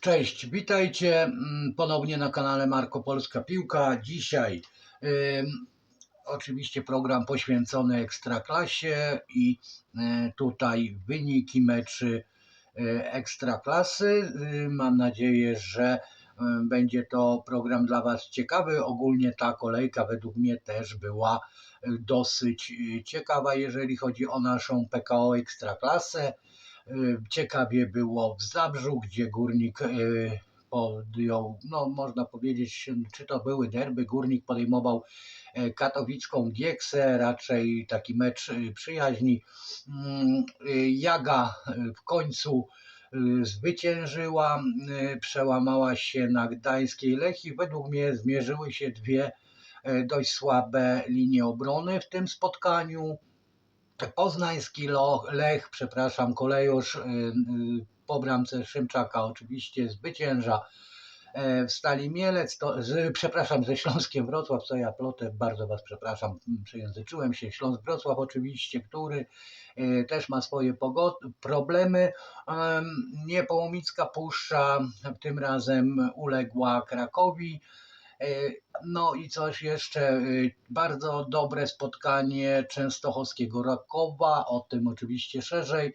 Cześć, witajcie mm, ponownie na kanale Marko Polska Piłka. Dzisiaj ym, oczywiście program poświęcony Ekstraklasie i y, tutaj wyniki meczy y, Ekstraklasy. Y, mam nadzieję, że y, będzie to program dla Was ciekawy. Ogólnie ta kolejka według mnie też była y, dosyć y, ciekawa, jeżeli chodzi o naszą PKO Ekstraklasę. Y, Ciekawie było w Zabrzu, gdzie Górnik y, podjął, no można powiedzieć, czy to były derby, Górnik podejmował e, katowicką Gieksę, raczej taki mecz y, przyjaźni. Mm, y, Jaga y, w końcu y, zwyciężyła, y, przełamała się na gdańskiej Lechii. Według mnie zmierzyły się dwie dość słabe linie obrony w tym spotkaniu. Poznański Lech, przepraszam, kolejusz y, y, po bramce Szymczaka oczywiście zwycięża e, w Stali Mielec, to, z, przepraszam, ze Śląskiem Wrocław, co ja plotę, bardzo Was przepraszam, m, przejęzyczyłem się, Śląsk Wrocław oczywiście, który e, też ma swoje problemy. Em, Niepołomicka Puszcza tym razem uległa Krakowi. E, No i coś jeszcze, y, bardzo dobre spotkanie Częstochowskiego Rakowa, o tym oczywiście szerzej.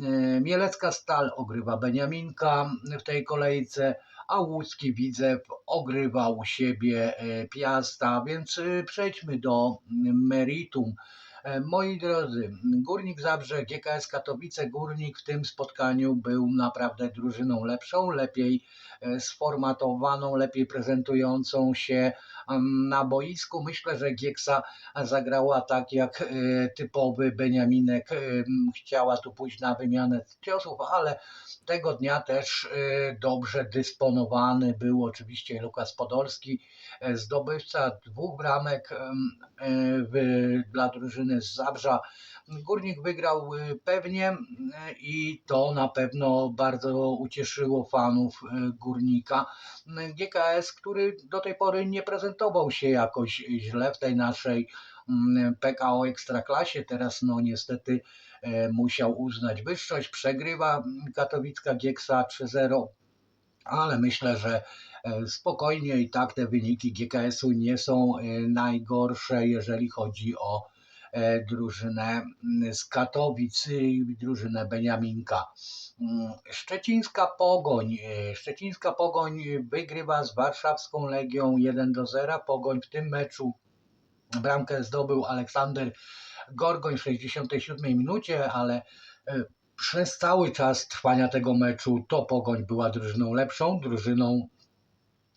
E, Mielecka Stal ogrywa Beniaminka w tej kolejce, a łódzki Widzew ogrywa u siebie e, Piasta, więc przejdźmy do meritum. E, Moi drodzy, Górnik Zabrze, GKS Katowice, Górnik w tym spotkaniu był naprawdę drużyną lepszą, lepiej e, sformatowaną, lepiej prezentującą się na boisku. Myślę, że Gieksa zagrała tak jak e, typowy Beniaminek em, chciała tu pójść na wymianę ciosów, ale tego dnia też e, dobrze dysponowany był oczywiście Lukas Podolski, e, zdobywca dwóch bramek e, dla drużyny z Zabrza. Górnik wygrał e, pewnie e, i to na pewno bardzo ucieszyło fanów e, Górnika. GKS, który do tej pory nie prezentował się jakoś źle w tej naszej mm, PKO Ekstraklasie. Teraz no niestety musiał uznać wyższość. Przegrywa katowicka Gieksa 3-0, ale myślę, że spokojnie i tak te wyniki GKS-u nie są najgorsze, jeżeli chodzi o drużynę mm, z Katowic, i drużynę Beniaminka. Mm, Szczecińska Pogoń. e, Szczecińska Pogoń wygrywa z warszawską Legią 1 do 0. Pogoń w tym meczu bramkę zdobył Aleksander Gorgoń w 67 minucie, ale e, przez cały czas trwania tego meczu to Pogoń była drużyną lepszą, drużyną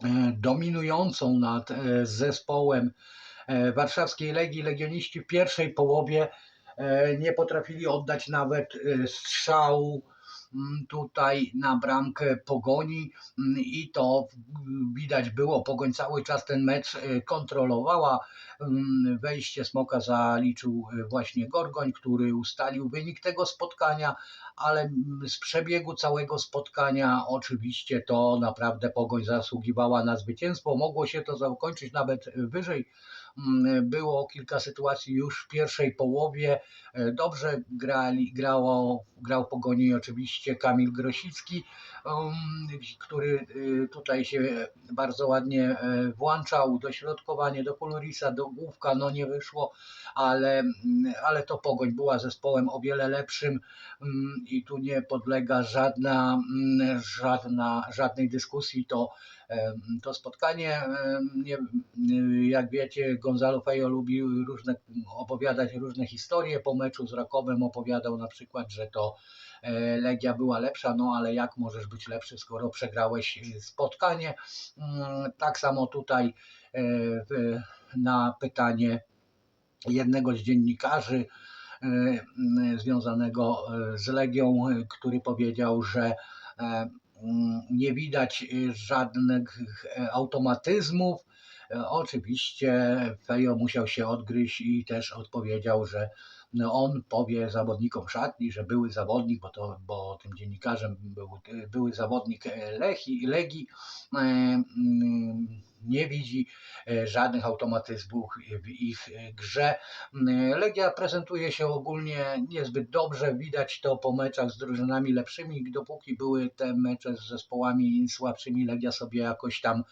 e, dominującą nad e, zespołem e, warszawskiej Legii. Legioniści w pierwszej połowie e, nie potrafili oddać nawet e, strzału mm, tutaj na bramkę Pogoni mm, i to widać było, Pogoń cały czas ten mecz e, kontrolowała. Mm, Wejście Smoka zaliczył e, właśnie Gorgoń, który ustalił wynik tego spotkania, ale z przebiegu całego spotkania oczywiście to naprawdę Pogoń zasługiwała na zwycięstwo. Mogło się to zakończyć nawet wyżej. Mm, Było kilka sytuacji już w pierwszej połowie. E, Dobrze grali, grało, grał Pogoni oczywiście Kamil Grosicki, um, który y, tutaj się bardzo ładnie e, włączał, dośrodkowanie do Polorisa, do główka, no nie wyszło, ale, mm, ale to Pogoń była zespołem o wiele lepszym mm, i tu nie podlega żadna, żadna, żadnej dyskusji, to to spotkanie, jak wiecie, Gonzalo Fejo lubi różne, opowiadać różne historie po meczu z Rakowem, opowiadał na przykład, że to e, Legia była lepsza, no ale jak możesz być lepszy, skoro przegrałeś y, spotkanie. Mm, Tak samo tutaj e, na pytanie jednego z dziennikarzy e, związanego e, z Legią, e, który powiedział, że e, nie widać e, żadnych e, automatyzmów. E, Oczywiście Fejo musiał się odgryźć i też odpowiedział, że on powie zawodnikom szatni, że były zawodnik, bo, to, bo tym dziennikarzem był były zawodnik e, Lechi, Legii, e, mm, nie widzi e, żadnych automatyzmów w ich grze. Legia prezentuje się ogólnie niezbyt dobrze, widać to po meczach z drużynami lepszymi, dopóki były te mecze z zespołami słabszymi, Legia sobie jakoś tam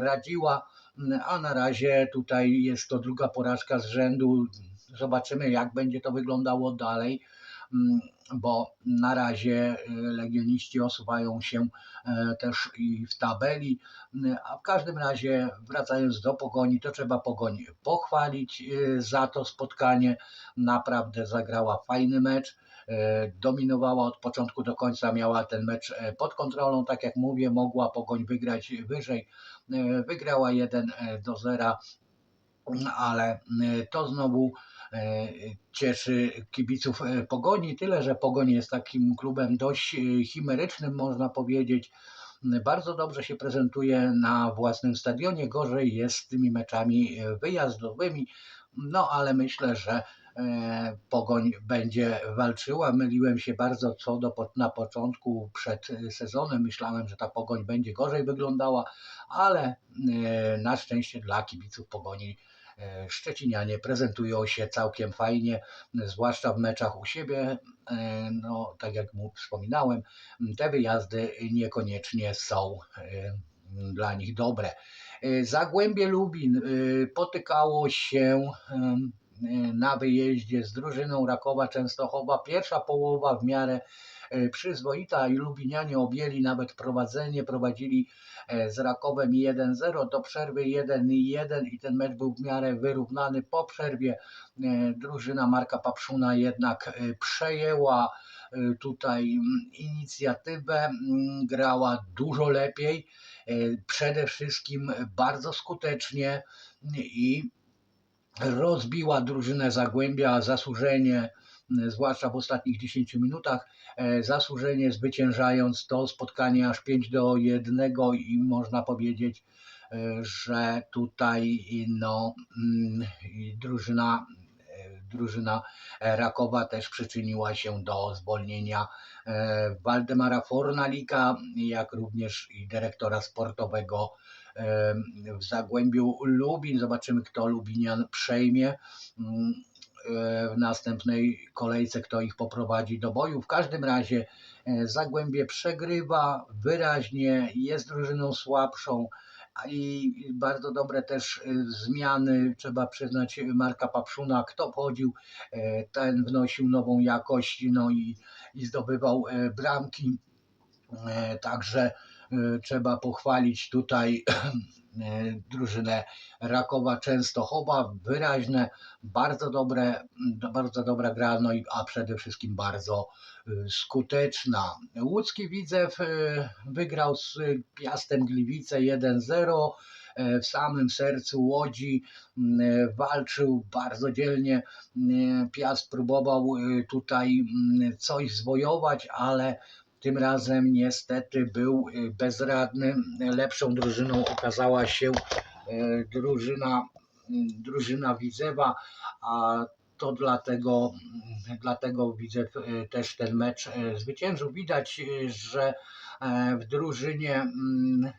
radziła, a na razie tutaj jest to druga porażka z rzędu. Zobaczymy, jak będzie to wyglądało dalej, mm, bo na razie y, legioniści osuwają się e, też i w tabeli. Mm, A w każdym razie, wracając do pogoni, to trzeba pogoni pochwalić y, za to spotkanie. Naprawdę zagrała fajny mecz. e, Dominowała od początku do końca, miała ten mecz e, pod kontrolą. Tak jak mówię, mogła pogoń wygrać wyżej. E, Wygrała 1 do 0 ale e, to znowu e, cieszy kibiców e, Pogoni, tyle że Pogoń jest takim klubem dość e, chimerycznym, można powiedzieć. Bardzo dobrze się prezentuje na własnym stadionie, gorzej jest z tymi meczami e, wyjazdowymi, no ale myślę, że e, Pogoń będzie walczyła. Myliłem się bardzo co do na początku przed e, sezonem. Myślałem, że ta Pogoń będzie gorzej wyglądała, ale e, na szczęście dla kibiców Pogoni e, Szczecinianie prezentują się całkiem fajnie, zwłaszcza w meczach u siebie. E, No, tak jak mu wspominałem, te wyjazdy niekoniecznie są e, dla nich dobre. E, Zagłębie Lubin e, potykało się e, na wyjeździe z drużyną Rakowa Częstochowa. Pierwsza połowa w miarę e, przyzwoita i Lubinianie objęli nawet prowadzenie, prowadzili e, z Rakowem 1-0 do przerwy 1-1 i ten mecz był w miarę wyrównany. Po przerwie e, drużyna Marka Papszuna jednak e, przejęła e, tutaj mm, inicjatywę, mm, grała dużo lepiej, e, przede wszystkim bardzo skutecznie i rozbiła drużynę Zagłębia zasłużenie, zwłaszcza w ostatnich 10 minutach, e, zasłużenie zwyciężając to spotkanie aż 5 do 1 i można powiedzieć, e, że tutaj no, mm, drużyna, e, drużyna Rakowa też przyczyniła się do zwolnienia e, Waldemara Fornalika, jak również i dyrektora sportowego e, w Zagłębiu Lubin. Zobaczymy, kto Lubinian przejmie mm, e, w następnej kolejce, kto ich poprowadzi do boju. W każdym razie e, Zagłębie przegrywa wyraźnie, jest drużyną słabszą i bardzo dobre też e, zmiany, trzeba przyznać Marka Papszuna, kto wchodził, e, ten wnosił nową jakość, no i, i zdobywał bramki. Także trzeba pochwalić tutaj drużynę Rakowa Częstochowa, wyraźne, bardzo dobre, m, bardzo dobra gra, no i, a przede wszystkim bardzo e, skuteczna. Łódzki Widzew e, wygrał z Piastem Gliwice 1-0 e, w samym sercu Łodzi, m, e, walczył bardzo dzielnie, Piast próbował e, tutaj m, coś zwojować, ale tym razem niestety był y, bezradny. Lepszą drużyną okazała się e, drużyna, mm, drużyna Widzewa, a to dlatego, dlatego Widzew też ten mecz zwyciężył. Widać, że w drużynie, mm,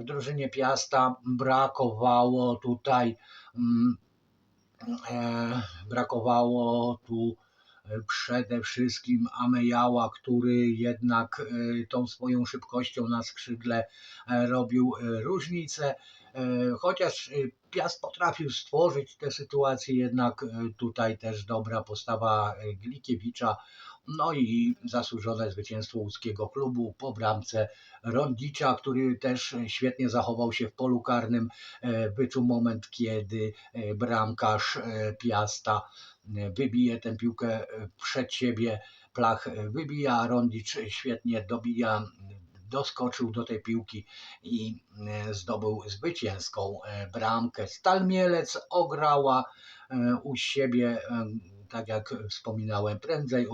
w drużynie Piasta brakowało tutaj mm, brakowało tu przede wszystkim Amejała, który jednak e, tą swoją szybkością na skrzydle e, robił e, różnicę. E, Chociaż e, Piast potrafił stworzyć tę sytuację, jednak e, tutaj też dobra postawa e, Glikiewicza, no i zasłużone zwycięstwo łódzkiego klubu po bramce Rondzicza, który też świetnie zachował się w polu karnym. E, Wyczuł moment, kiedy e, bramkarz e, Piasta e, wybije tę piłkę e, przed siebie, Plach e, wybija, Rondicz świetnie dobija, doskoczył do tej piłki i e, zdobył zwycięską e, bramkę. Stal Mielec ograła e, u siebie, e, tak jak wspominałem, prędzej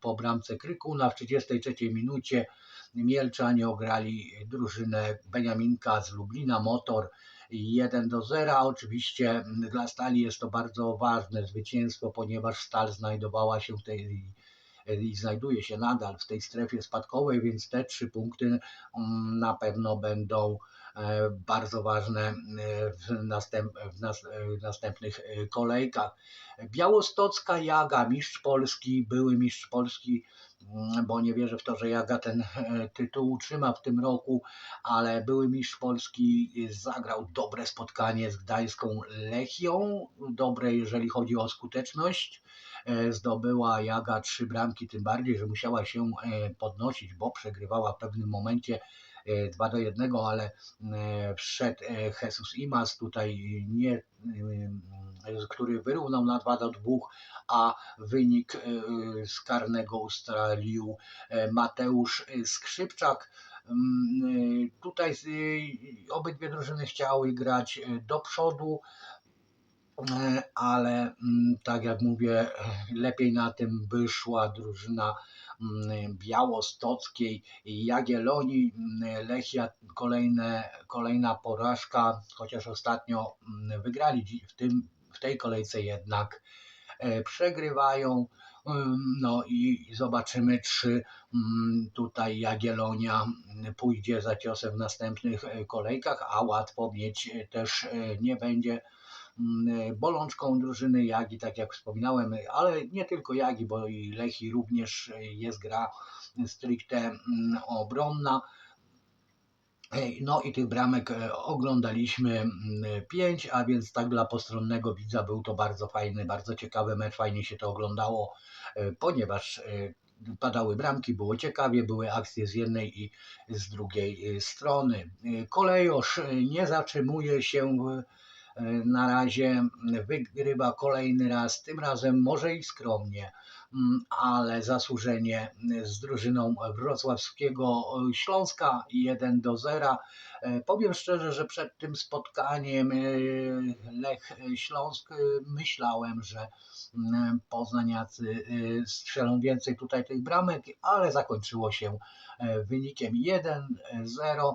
po bramce Krykuna w 33 minucie Mielczanie ograli drużynę Beniaminka z Lublina Motor 1 do 0. Oczywiście dla Stali jest to bardzo ważne zwycięstwo, ponieważ Stal znajdowała się w tej i znajduje się nadal w tej strefie spadkowej, więc te trzy punkty mm, na pewno będą bardzo ważne e, w, następ, w, nas, w następnych e, kolejkach. Białostocka Jaga, mistrz Polski, były mistrz Polski, mm, bo nie wierzę w to, że Jaga ten tytuł utrzyma w tym roku, ale były mistrz Polski zagrał dobre spotkanie z gdańską Lechią, dobre jeżeli chodzi o skuteczność. Zdobyła Jaga trzy bramki, tym bardziej, że musiała się podnosić, bo przegrywała w pewnym momencie 2 do 1, ale wszedł Jesus Imas tutaj nie który wyrównał na 2 do 2, a wynik z karnego ustalił Mateusz Skrzypczak. Tutaj obydwie drużyny chciały grać do przodu, ale tak jak mówię, lepiej na tym wyszła drużyna Białostockiej, Jagiellonii, Lechia kolejne, kolejna porażka, chociaż ostatnio wygrali w, tym, w tej kolejce jednak przegrywają. No i zobaczymy, czy tutaj Jagiellonia pójdzie za ciosem w następnych kolejkach, a łatwo mieć też nie będzie bolączką drużyny Jagi, tak jak wspominałem, ale nie tylko Jagi, bo i Lechi również jest gra stricte obronna. No i tych bramek oglądaliśmy pięć, a więc tak dla postronnego widza był to bardzo fajny, bardzo ciekawy mecz, fajnie się to oglądało, ponieważ padały bramki, było ciekawie, były akcje z jednej i z drugiej strony. Kolejosz nie zatrzymuje się na razie wygrywa kolejny raz, tym razem może i skromnie, ale zasłużenie z drużyną wrocławskiego Śląska 1 do 0. E, powiem szczerze, że przed tym spotkaniem e, Lech Śląsk e, myślałem, że mm, poznaniacy strzelą więcej tutaj tych bramek, ale zakończyło się wynikiem 1-0.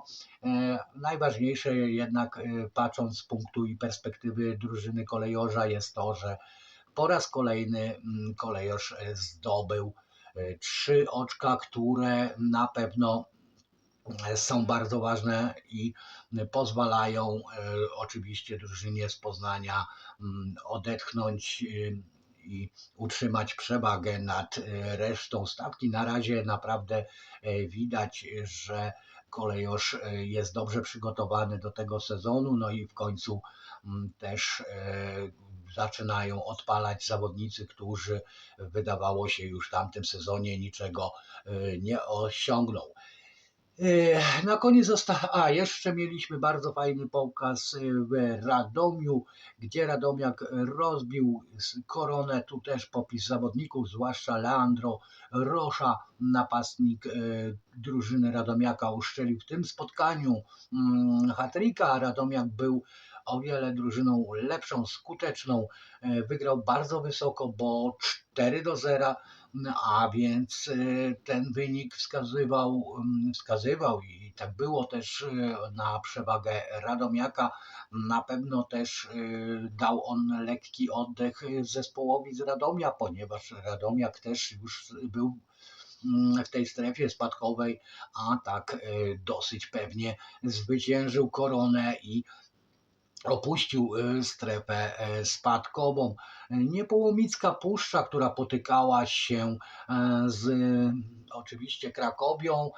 Najważniejsze jednak patrząc z punktu i perspektywy drużyny kolejorza jest to, że po raz kolejny mm, kolejorz zdobył trzy oczka, które na pewno są bardzo ważne i pozwalają e, oczywiście drużynie z Poznania mm, odetchnąć e, i utrzymać przewagę nad e, resztą stawki. Na razie naprawdę widać, że kolejorz jest dobrze przygotowany do tego sezonu, no i w końcu mm, też zaczynają odpalać zawodnicy, którzy wydawało się już w tamtym sezonie niczego nie osiągną. E, na koniec została, a jeszcze mieliśmy bardzo fajny pokaz w Radomiu, gdzie Radomiak rozbił koronę, tu też popis zawodników, zwłaszcza Leandro Rosza, napastnik e, drużyny Radomiaka uszczelił w tym spotkaniu mm, hatryka, Radomiak był o wiele drużyną lepszą, skuteczną, e, wygrał bardzo wysoko, bo 4 do 0 a więc e, ten wynik wskazywał, wskazywał i tak było też e, na przewagę Radomiaka. Na pewno też dał on lekki oddech zespołowi z Radomia, ponieważ Radomiak też już był w tej strefie spadkowej, a tak dosyć pewnie zwyciężył koronę i opuścił e, strefę e, spadkową. Niepołomicka Puszcza, która potykała się e, z oczywiście Krakowią,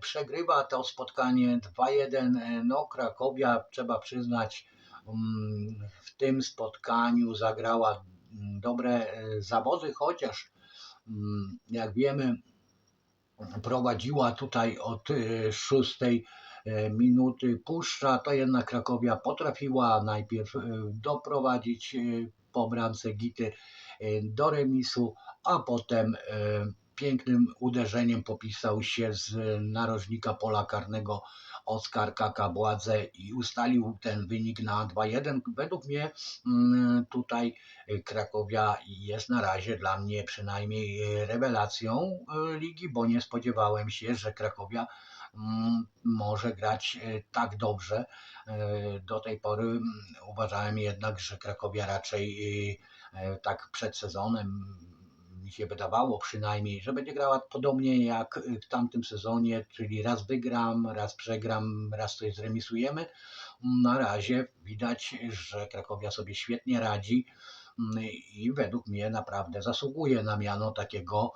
przegrywa to spotkanie 2-1. No, Krakowia, trzeba przyznać, mm, w tym spotkaniu zagrała dobre zawody, chociaż mm, jak wiemy, prowadziła tutaj od szóstej minuty puszcza, to jednak Krakowia potrafiła najpierw e, doprowadzić e, po bramce Gity do remisu, a potem pięknym uderzeniem popisał się z narożnika pola karnego Oskar Kakabładze i ustalił ten wynik na 2-1. Według mnie mm, tutaj Krakowia jest na razie dla mnie przynajmniej rewelacją ligi, bo nie spodziewałem się, że Krakowia może grać e, tak dobrze. E, do tej pory uważałem jednak, że Krakowia raczej e, tak przed sezonem mi się wydawało przynajmniej, że będzie grała podobnie jak w tamtym sezonie, czyli raz wygram, raz przegram, raz coś zremisujemy. Na razie widać, że Krakowia sobie świetnie radzi i według mnie naprawdę zasługuje na miano takiego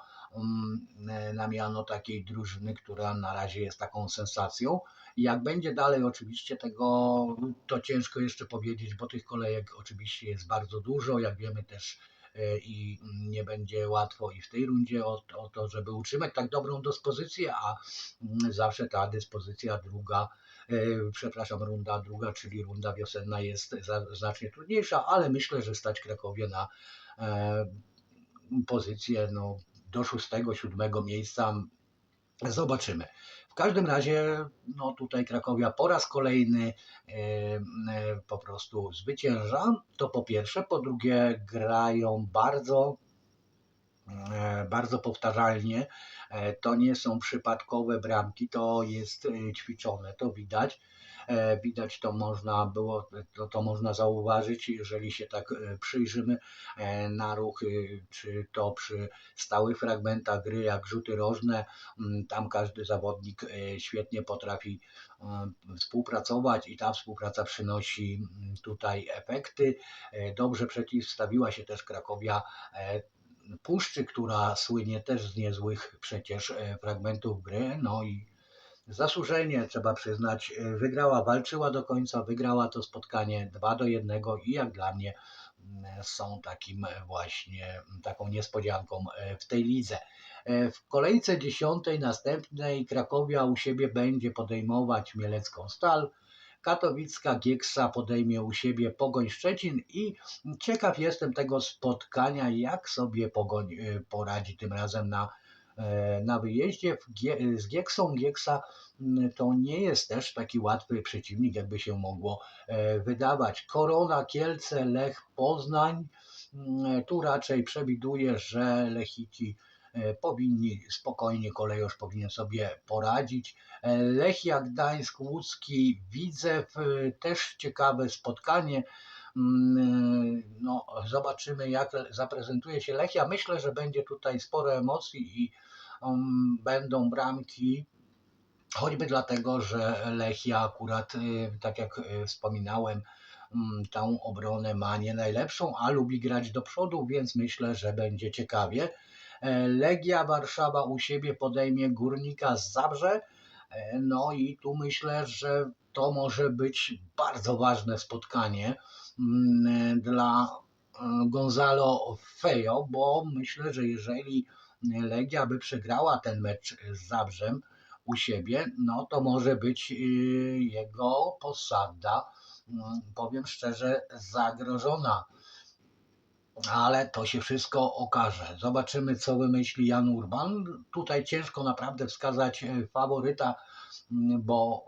na miano takiej drużyny, która na razie jest taką sensacją. Jak będzie dalej, oczywiście tego to ciężko jeszcze powiedzieć, bo tych kolejek oczywiście jest bardzo dużo. Jak wiemy też e, i nie będzie łatwo i w tej rundzie o, o to, żeby utrzymać tak dobrą dyspozycję, a mm, zawsze ta dyspozycja druga, e, przepraszam, runda druga, czyli runda wiosenna jest znacznie trudniejsza, ale myślę, że stać Krakowie na e, pozycję no, do szóstego, siódmego miejsca. Zobaczymy. W każdym razie, no tutaj Krakowia po raz kolejny e, e, po prostu zwycięża. To po pierwsze. Po drugie, grają bardzo, e, bardzo powtarzalnie. To nie są przypadkowe bramki, to jest ćwiczone, to widać. E, Widać to można było, to, to można zauważyć, jeżeli się tak e, przyjrzymy e, na ruchy, czy to przy stałych fragmentach gry, jak rzuty rożne, mm, tam każdy zawodnik świetnie potrafi współpracować i ta współpraca przynosi mm, tutaj efekty. Dobrze przeciwstawiła się też Krakowia Puszczy, która słynie też z niezłych przecież fragmentów gry, no i zasłużenie trzeba przyznać, e, wygrała, walczyła do końca, wygrała to spotkanie 2 do 1 i jak dla mnie mm, są takim właśnie taką niespodzianką e, w tej lidze. E, W kolejce dziesiątej następnej Krakowia u siebie będzie podejmować Mielecką Stal, Katowicka Gieksa podejmie u siebie Pogoń Szczecin i ciekaw jestem tego spotkania, jak sobie Pogoń e, poradzi tym razem na, e, na wyjeździe Gie- z Gieksą. Gieksa mm, to nie jest też taki łatwy przeciwnik, jakby się mogło e, wydawać. Korona, Kielce, Lech, Poznań. Mm, Tu raczej przewiduję, że Lechici e, powinni spokojnie, kolejorz powinien sobie poradzić. E, Lechia Gdańsk, Łódzki, Widzew, e, też ciekawe spotkanie. Mm, No, zobaczymy, jak zaprezentuje się Lechia. Myślę, że będzie tutaj sporo emocji i będą bramki. Choćby dlatego, że Lechia akurat, y, tak jak y, wspominałem, mm, tą obronę ma nie najlepszą, a lubi grać do przodu, więc myślę, że będzie ciekawie. E, Legia Warszawa u siebie podejmie Górnika z Zabrze. E, No i tu myślę, że to może być bardzo ważne spotkanie mm, dla e, Gonzalo Fejo, bo myślę, że jeżeli Legia by przegrała ten mecz z Zabrzem u siebie, no to może być y, jego posada, mm, powiem szczerze, zagrożona ale to się wszystko okaże. Zobaczymy, co wymyśli Jan Urban. Tutaj ciężko naprawdę wskazać e, faworyta, m, bo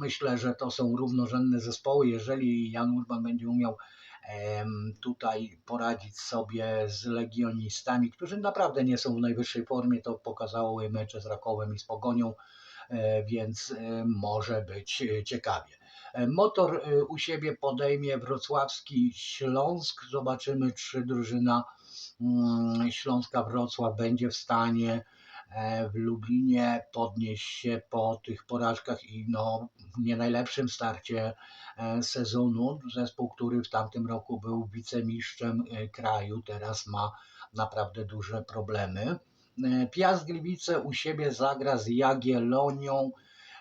myślę, że to są równorzędne zespoły. Jeżeli Jan Urban będzie umiał tutaj poradzić sobie z legionistami, którzy naprawdę nie są w najwyższej formie, to pokazały mecze z Rakowem i z Pogonią, e, więc e, może być e, ciekawie. Motor u siebie podejmie wrocławski Śląsk. Zobaczymy, czy drużyna mm, Śląska Wrocław będzie w stanie w Lublinie podnieść się po tych porażkach i no, nie najlepszym starcie e, sezonu. Zespół, który w tamtym roku był wicemistrzem e, kraju, teraz ma naprawdę duże problemy. E, Piast Gliwice u siebie zagra z Jagiellonią.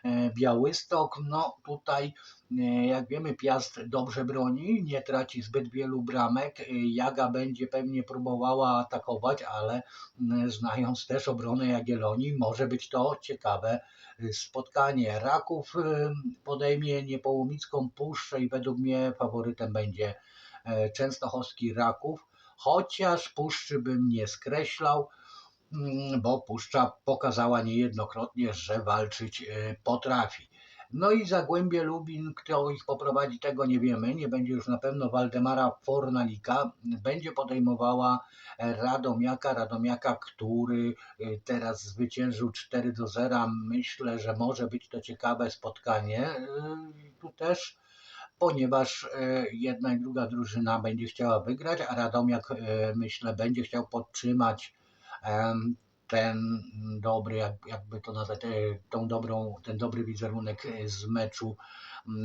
E, Białystok, no tutaj e, jak wiemy Piast dobrze broni, nie traci zbyt wielu bramek, E, Jaga będzie pewnie próbowała atakować, ale znając też obronę Jagiellonii może być to ciekawe spotkanie. Raków podejmie Niepołomicką Puszczę i według mnie faworytem będzie Częstochowski Raków, chociaż Puszczy bym nie skreślał, bo Puszcza pokazała niejednokrotnie, że walczyć e, potrafi. No i Zagłębie Lubin, kto ich poprowadzi, tego nie wiemy. Nie będzie już na pewno Waldemara Fornalika. Będzie podejmowała e, Radomiaka, Radomiaka, który e, teraz zwyciężył 4 do 0. Myślę, że może być to ciekawe spotkanie. E, Tu też ponieważ e, jedna i druga drużyna będzie chciała wygrać, a Radomiak e, myślę będzie chciał podtrzymać ten dobry, jak, jakby to nazwać, e, tą dobrą, ten dobry wizerunek e, z meczu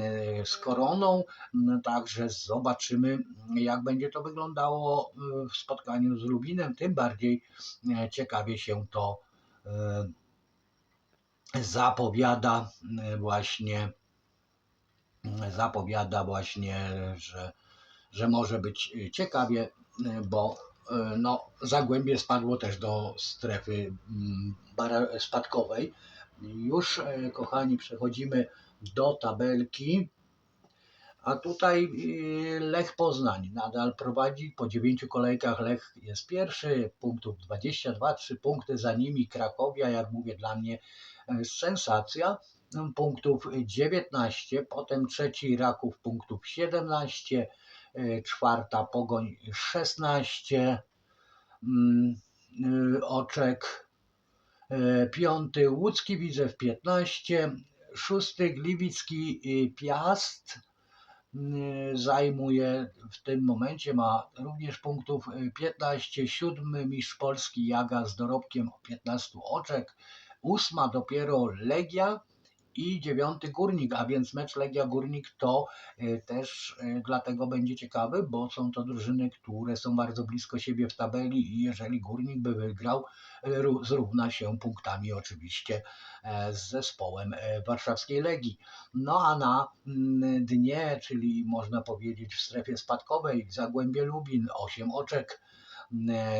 e, z Koroną. Także zobaczymy, jak będzie to wyglądało w spotkaniu z Lubinem. Tym bardziej ciekawie się to zapowiada właśnie zapowiada właśnie, że, że może być ciekawie, bo no, Zagłębie spadło też do strefy mm, spadkowej. Już, e, kochani, przechodzimy do tabelki. A tutaj e, Lech Poznań nadal prowadzi. Po dziewięciu kolejkach Lech jest pierwszy, punktów 22, 3 punkty za nimi Krakowia, jak mówię, dla mnie e, sensacja. Punktów 19, potem trzeci Raków punktów 17, e, czwarta Pogoń 16, mm, y, Oczek e, piąty Łódzki Widzew 15, szósty Gliwicki y, Piast y, zajmuje w tym momencie, ma również punktów y, 15, siódmy Mistrz Polski Jaga z dorobkiem 15 oczek, ósma dopiero Legia i dziewiąty Górnik, a więc mecz Legia Górnik to y, też y, dlatego będzie ciekawy, bo są to drużyny, które są bardzo blisko siebie w tabeli i jeżeli Górnik by wygrał, ró- zrówna się punktami oczywiście e, z zespołem e, warszawskiej Legii. No a na mm, dnie, czyli można powiedzieć w strefie spadkowej Zagłębie Lubin 8 oczek, e,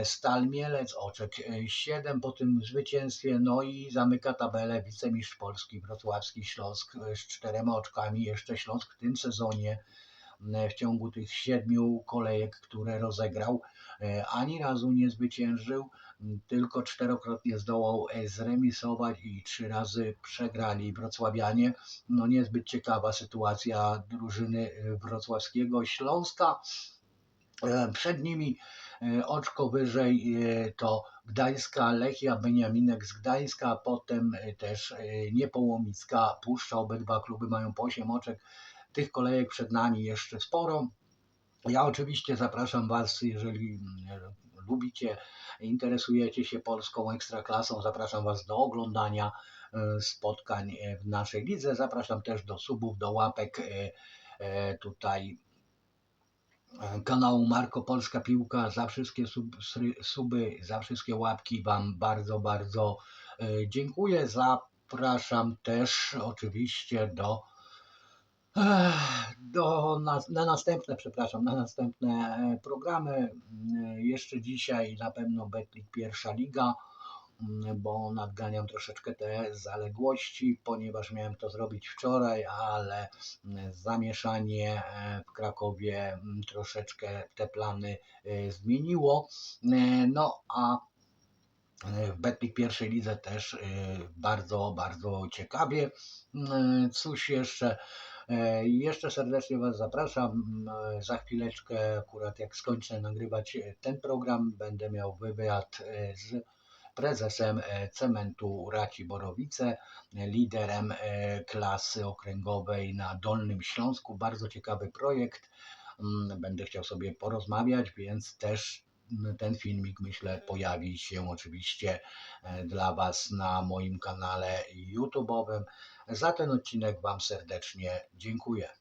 Stal Mielec oczek 7 po tym zwycięstwie, no i zamyka tabelę wicemistrz Polski Wrocławski Śląsk e, z czterema oczkami. Jeszcze Śląsk w tym sezonie e, w ciągu tych siedmiu kolejek, które rozegrał, e, ani razu nie zwyciężył, tylko czterokrotnie zdołał e, zremisować i trzy razy przegrali wrocławianie. No niezbyt ciekawa sytuacja drużyny e, wrocławskiego Śląska. E, Przed nimi e, oczko wyżej e, to Gdańska Lechia, Beniaminek z Gdańska, potem e, też e, Niepołomicka Puszcza. Obydwa kluby mają po 8 oczek. Tych kolejek przed nami jeszcze sporo. Ja oczywiście zapraszam Was, jeżeli mm, lubicie, interesujecie się polską ekstraklasą, zapraszam Was do oglądania e, spotkań e, w naszej lidze. Zapraszam też do subów, do łapek e, e, tutaj e, kanału Marko Polska Piłka. Za wszystkie sub, suby, za wszystkie łapki Wam bardzo, bardzo e, dziękuję. Zapraszam też oczywiście do Ech, do, na, na następne, przepraszam, na następne e, programy. Jeszcze dzisiaj na pewno Betlik pierwsza liga, bo nadganiam troszeczkę te zaległości, ponieważ miałem to zrobić wczoraj, ale zamieszanie e, w Krakowie mm, troszeczkę te plany e, zmieniło. E, No a w Betlik pierwszej lidze też bardzo, bardzo ciekawie. Cóż jeszcze? Jeszcze serdecznie Was zapraszam. Za chwileczkę, akurat jak skończę nagrywać ten program, będę miał wywiad z prezesem e, Cementu Raci Borowice, e, liderem e, klasy okręgowej na Dolnym Śląsku. Bardzo ciekawy projekt. Mm, Będę chciał sobie porozmawiać, więc też mm, ten filmik myślę pojawi się oczywiście e, dla Was na moim kanale YouTube'owym. Za ten odcinek Wam serdecznie dziękuję.